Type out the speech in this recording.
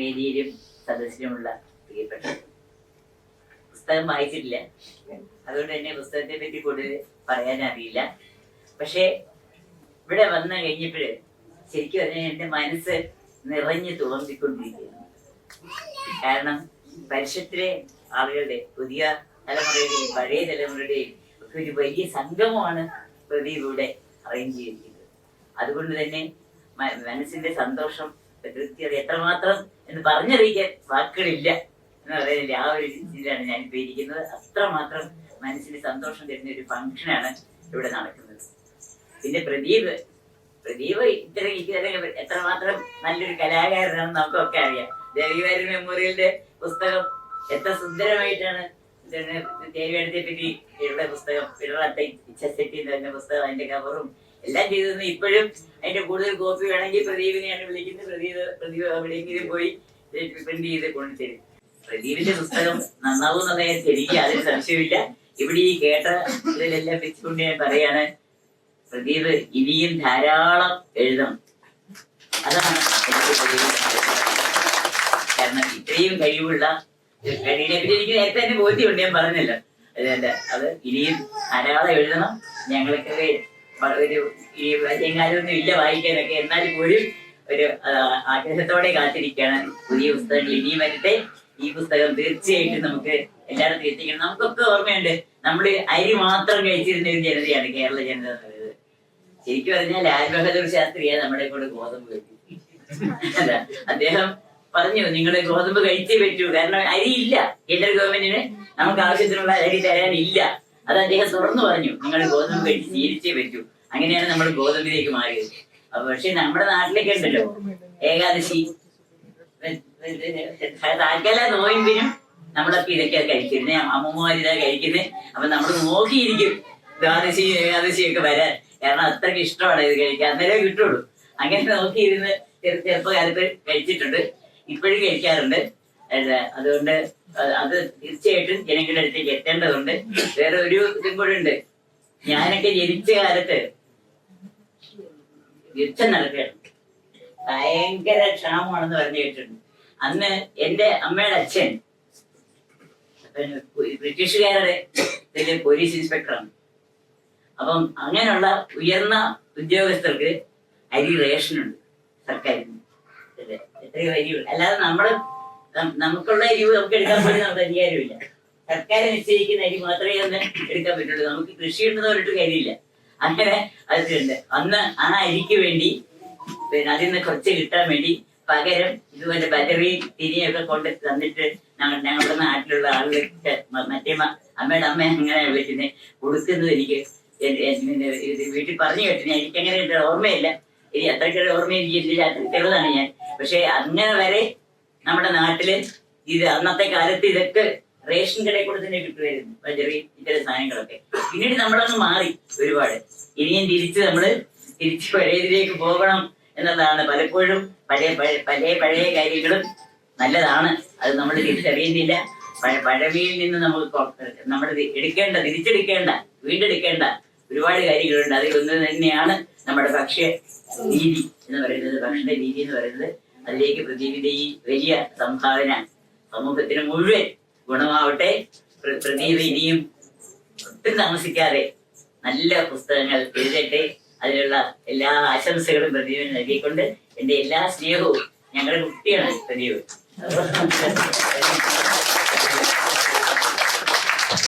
വേദിയിലും സദസ്സിലുമുള്ള പ്രിയപ്പെട്ട പുസ്തകം വായിച്ചിട്ടില്ല. അതുകൊണ്ട് തന്നെ പുസ്തകത്തെ പറ്റി കൂടുതൽ പറയാൻ അറിയില്ല. പക്ഷേ ഇവിടെ വന്നു കഴിഞ്ഞപ്പോൾ ശരിക്കും പറഞ്ഞാൽ എന്റെ മനസ്സ് നിറഞ്ഞു തുളമ്പിക്കൊണ്ടിരിക്കുകയാണ് കാരണം പരിഷത്തിലെ ആളുകളുടെ പുതിയ തലമുറയുടെയും പഴയ തലമുറയുടെയും ഒക്കെ ഒരു വലിയ സംഗമമാണ് പ്രതിയിലൂടെ അറേഞ്ച് ചെയ്തിരിക്കുന്നത്. അതുകൊണ്ട് തന്നെ മനസ്സിന്റെ സന്തോഷം തൃപ്തി എത്രമാത്രം എന്ന് പറഞ്ഞറിയിക്കാൻ വാക്കുകളില്ല എന്ന് പറയുന്നില്ല. ആ ഒരു രീതിയിലാണ് ഞാൻ ഇപ്പൊ ഇരിക്കുന്നത്. അത്രമാത്രം മനസ്സിന് സന്തോഷം തരുന്ന ഒരു ഫംഗ്ഷനാണ് ഇവിടെ നടക്കുന്നത്. പിന്നെ പ്രദീപ് പ്രദീപ് ഇത്ര ഇത്തരം എത്രമാത്രം നല്ലൊരു കലാകാരനാണെന്ന് നമുക്കൊക്കെ അറിയാം. ദേവിവാരി മെമ്മോറിയലിന്റെ പുസ്തകം എത്ര സുന്ദരമായിട്ടാണ് ദേവിയുടെ പറ്റി ഇവിടെ പുസ്തകം ഇടറാത്ത ഇച്ഛസെറ്റി എന്ന് പുസ്തകം അതിന്റെ കവറും എല്ലാം ചെയ്തെന്ന് ഇപ്പോഴും അതിന്റെ കൂടുതൽ കോപ്പി വേണമെങ്കിൽ പ്രദീപിനെയാണ് വിളിക്കുന്നത് പ്രദീപ് പ്രദീപ് എവിടെയെങ്കിലും പോയി പ്രിന്റ് ചെയ്ത് കൊണ്ടുതരും പ്രദീപിന്റെ പുസ്തകം നന്നാവും എന്നുള്ളത് എനിക്ക് അതിൽ സംശയമില്ല ഇവിടെ ഈ കേട്ട ഇതിലെല്ലാം വെച്ചുകൊണ്ട് ഞാൻ പറയാണ് പ്രദീപ് ഇനിയും ധാരാളം എഴുതണം. അതാണ്. കാരണം ഇത്രയും കഴിവുള്ള കഴിവിനെ പറ്റി എനിക്ക് നേരത്തെ തന്നെ ബോധ്യമുണ്ട് ഞാൻ പറഞ്ഞല്ലോ. അതുകൊണ്ട് അത് ഇനിയും ധാരാളം എഴുതണം. ഞങ്ങൾക്ക് വ- ഒരു ഈ എങ്ങാനൊന്നും ഇല്ല വായിക്കാനൊക്കെ. എന്നാലും പോലും ഒരു ആഗ്രഹത്തോടെ കാത്തിരിക്കുകയാണ് പുതിയ പുസ്തകങ്ങൾ ഇനിയും വരട്ടെ. ഈ പുസ്തകം തീർച്ചയായിട്ടും നമുക്ക് എല്ലായിടത്തും എത്തിക്കണം. നമുക്കൊക്കെ ഓർമ്മയുണ്ട് നമ്മൾ അരി മാത്രം കഴിച്ചിരുന്ന ഒരു ജനതയാണ് കേരള ജനത ശരിക്കും പറഞ്ഞാൽ ലാൽ ബഹദൂർ ശാസ്ത്രിയെ നമ്മുടെ കൂടെ ഗോതമ്പ് കഴിച്ചു അദ്ദേഹം പറഞ്ഞു നിങ്ങൾ ഗോതമ്പ് കഴിച്ചേ പറ്റൂ. കാരണം അരി ഇല്ല. കേന്ദ്ര ഗവൺമെന്റിന് നമുക്ക് ആവശ്യത്തിനുള്ള അരി തരാനില്ല. അത് അദ്ദേഹം തുറന്നു പറഞ്ഞു നിങ്ങൾ ഗോതമ്പ് കഴിച്ച് ശീലിച്ചേ പറ്റൂ. അങ്ങനെയാണ് നമ്മൾ ഗോതമ്പിലേക്ക് മാറിയത്. പക്ഷെ നമ്മുടെ നാട്ടിലേക്ക് ഉണ്ടല്ലോ ഏകാദശി താൽക്കാല നോയമ്പിനും നമ്മളൊക്കെ ഇതൊക്കെയാ കഴിക്കുന്നത്. അമ്മമാരിതാ കഴിക്കുന്നത്. അപ്പൊ നമ്മൾ നോക്കിയിരിക്കും ദ്വാദശി ഏകാദശി ഒക്കെ വരാൻ. കാരണം അത്രയ്ക്ക് ഇഷ്ടമാണ് ഇത് കഴിക്കാൻ. അന്നേരം കിട്ടുള്ളൂ. അങ്ങനെ നോക്കിയിരുന്ന് ചെറു- ചെറുപ്പകാലത്ത് കഴിച്ചിട്ടുണ്ട്. ഇപ്പോഴും കഴിക്കാറുണ്ട്. അതുകൊണ്ട് അത് തീർച്ചയായിട്ടും ജനങ്ങളുടെ അടുത്തേക്ക് എത്തേണ്ടതുണ്ട്. വേറെ ഒരു ഇതും കൂടെ ഉണ്ട്. ഞാനൊക്കെ ജനിച്ച കാലത്ത് യുദ്ധം നടക്കുകയാണ്. ഭയങ്കര ക്ഷാമമാണെന്ന് പറഞ്ഞു കേട്ടിട്ടുണ്ട് അന്ന് എന്റെ അമ്മയുടെ അച്ഛൻ ബ്രിട്ടീഷുകാരുടെ ഇതിലെ പോലീസ് ഇൻസ്പെക്ടറാണ്. അപ്പം അങ്ങനെയുള്ള ഉയർന്ന ഉദ്യോഗസ്ഥർക്ക് അരി റേഷനുണ്ട് സർക്കാരിന്. എത്രയോ അരികൾ അല്ലാതെ നമ്മൾ നം- നമുക്കുള്ള എരിവ് നമുക്ക് എടുക്കാൻ പറ്റും നമുക്ക് അധികാരമില്ല. സർക്കാർ നിശ്ചയിക്കുന്ന അരി മാത്രമേ അന്ന് എടുക്കാൻ പറ്റുള്ളൂ. നമുക്ക് കൃഷി ഉണ്ടെന്ന് പറഞ്ഞിട്ട് കാര്യമില്ല. അങ്ങനെ അതിലുണ്ട്. അന്ന് ആ അരിക്ക് വേണ്ടി പിന്നെ അതിൽ നിന്ന് കുറച്ച് കിട്ടാൻ വേണ്ടി പകരം ഇതുപോലെ ബറ്ററി തിരിയൊക്കെ കൊണ്ട് തന്നിട്ട് ഞങ്ങളുടെ നാട്ടിലുള്ള ആളുകൾക്ക് മറ്റേ അമ്മയുടെ അമ്മ അങ്ങനെ വിളിക്കുന്നത് കൊടുക്കുന്നത് എനിക്ക്. വീട്ടിൽ പറഞ്ഞു കേട്ടിന്. എനിക്ക് അങ്ങനെ ഓർമ്മയില്ല. ഇനി അത്രയ്ക്കൊരു ഓർമ്മ എനിക്ക് ചെറുതാണ് ഞാൻ. പക്ഷെ അങ്ങനെ വരെ നമ്മുടെ നാട്ടിൽ ഇത് അന്നത്തെ കാലത്ത് ഇതൊക്കെ റേഷൻ കടയിൽ കൂടെ തന്നെ കിട്ടുമായിരുന്നു. ബജറി ഇത്തരം സാധനങ്ങളൊക്കെ. പിന്നീട് നമ്മളൊന്ന് മാറി ഒരുപാട്. ഇനിയും തിരിച്ച് നമ്മൾ തിരിച്ച് പഴയതിലേക്ക് പോകണം എന്നതാണ് പലപ്പോഴും പഴയ പഴയ പഴയ കാര്യങ്ങളും നല്ലതാണ്. അത് നമ്മൾ തിരിച്ചറിയുന്നില്ല. പഴ- പഴമയിൽ നിന്ന് നമുക്ക് നമ്മൾ എടുക്കേണ്ട തിരിച്ചെടുക്കേണ്ട വീണ്ടെടുക്കേണ്ട ഒരുപാട് കാര്യങ്ങളുണ്ട്. അതിൽ ഒന്ന് തന്നെയാണ് നമ്മുടെ ഭക്ഷ്യ രീതി എന്ന് പറയുന്നത്. ഭക്ഷണ രീതി എന്ന് പറയുന്നത്. അതിലേക്ക് പ്രദീപിന്റെ ഈ വലിയ സംഭാവന. സമൂഹത്തിന് മുഴുവൻ ഗുണമാവട്ടെ. പ്ര- പ്രദീപ് ഇനിയും ഒട്ടും താമസിക്കാതെ നല്ല പുസ്തകങ്ങൾ എഴുതട്ടെ. അതിനുള്ള എല്ലാ ആശംസകളും പ്രദീപിന് നൽകിക്കൊണ്ട് എന്റെ എല്ലാ സ്നേഹവും ഞങ്ങളുടെ കുട്ടിയാണ് പ്രദീപ്